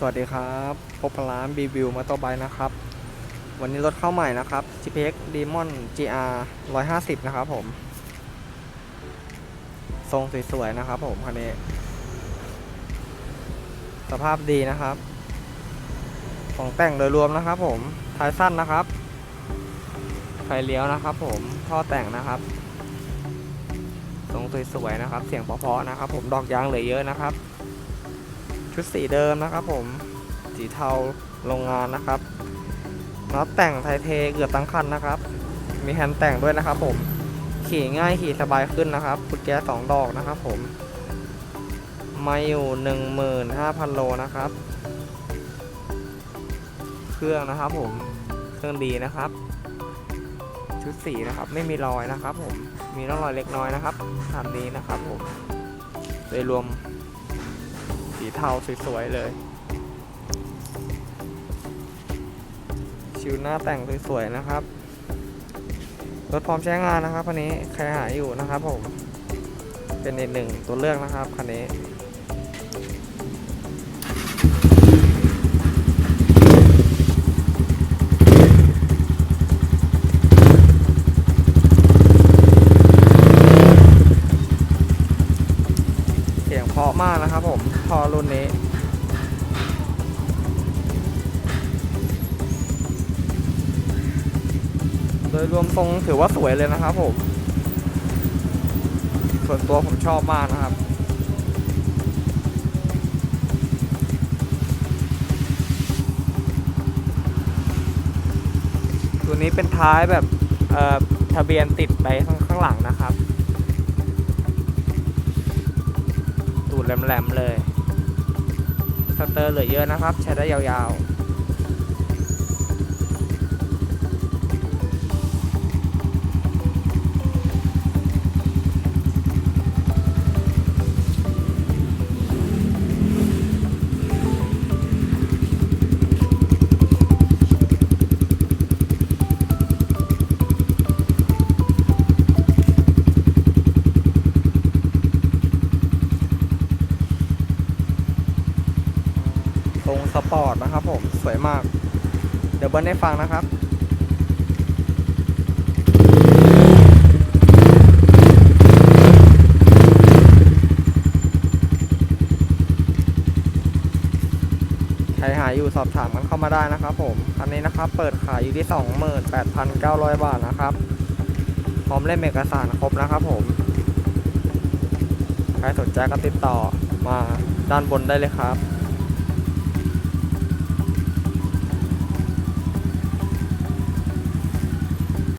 สวัสดีครับพบกับร้านบีวิวมอเตอร์ไบค์นะครับ วันนี้รถเข้าใหม่นะครับ GPX Demon GR 150 นะครับผม ทรงสวยๆนะครับผมคันนี้ สภาพดีนะครับ ของแต่งโดยรวมนะครับผม ท้ายสั้นนะครับ ไฟเลี้ยวนะครับผม ท่อแต่งนะครับ ทรงสวยๆนะครับ เสียงเพราะๆนะครับผม ดอกยางเหลือเยอะนะครับ ชุดสีเดิมนะครับผมสีเทาโรงงานนะครับน็อตแต่งไทเทเกือบทั้งคันนะครับ มีแฮนด์แต่งด้วยนะครับผมขี่ง่ายขี่สบายขึ้นนะครับกุญแจสองดอกนะครับผมมาอยู่15,000 โลนะครับ เครื่องนะครับผม เครื่องดีนะครับ ชุดสีนะครับ ไม่มีรอยนะครับผม มีร่องรอยเล็กน้อยนะครับทำดีนะครับผม โดยรวม สีเทาสวยๆเลย ชิวหน้าแต่งสวยๆนะครับ รถพร้อมใช้งานนะครับคันนี้ใครหาอยู่นะครับผม เป็นอีกหนึ่งตัวเลือกนะครับคันนี้ เสียงเพราะมากนะครับผมพอรุ่นนี้ โดยรวมทรงถือว่าสวยเลยนะครับผม ส่วนตัวผมชอบมากนะครับตัวนี้เป็นท้ายแบบทะเบียนติดไปข้างหลังนะครับ ตูด แหลมๆเลยสเตอร์เหลือเยอะนะครับ ใช้ได้ยาวๆ สปอร์ตนะครับผม สวยมาก เดี๋ยวเบิ้ลให้ฟังนะครับใครหาอยู่สอบถามกันเข้ามาได้นะครับผมคันนี้นะครับเปิดขายอยู่ที่ 28,900 บาทนะครับ พร้อมเล่มเอกสารครบนะครับผม ใครสนใจก็ติดต่อมาด้านบนได้เลยครับ